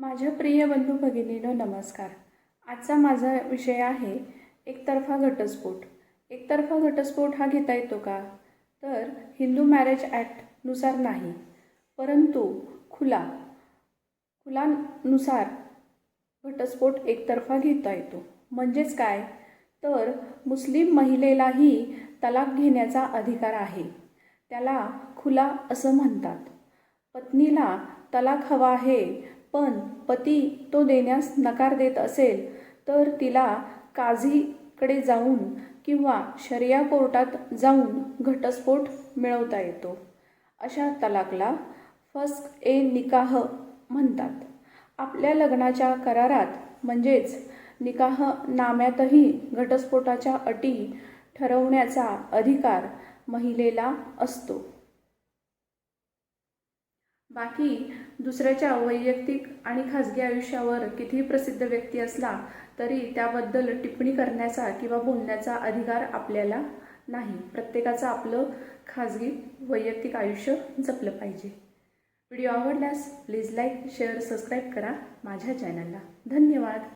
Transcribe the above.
माझ्या प्रिय बंधू भगिनीनो नमस्कार. आजचा माझा विषय आहे एकतर्फा घटस्फोट. एकतर्फा घटस्फोट हा घेता येतो का? तर हिंदू मॅरेज ॲक्टनुसार नाही परंतु खुला खुलानुसार घटस्फोट एकतर्फा घेता येतो. म्हणजेच काय? तर मुस्लिम महिलेलाही तलाक घेण्याचा अधिकार आहे. त्याला खुला असं म्हणतात. पत्नीला तलाक हवा आहे पण पती तो देण्यास नकार देत असेल तर तिला काझीकडे जाऊन किंवा शरिया कोर्टात जाऊन घटस्फोट मिळवता येतो. अशा तलाकला फस्क ए निकाह म्हणतात. आपल्या लग्नाच्या करारात म्हणजेच निकाह नाम्यातही घटस्फोटाच्या अटी ठरवण्याचा अधिकार महिलेला असतो. बाकी दुसऱ्याच्या वैयक्तिक आणि खाजगी आयुष्यावर कितीही प्रसिद्ध व्यक्ती असला तरी त्याबद्दल टिप्पणी करण्याचा किंवा बोलण्याचा अधिकार आपल्याला नाही. प्रत्येकाचं आपलं खाजगी वैयक्तिक आयुष्य जपलं पाहिजे. व्हिडिओ आवडल्यास प्लीज लाईक शेअर सबस्क्राईब करा माझ्या चॅनलला. धन्यवाद.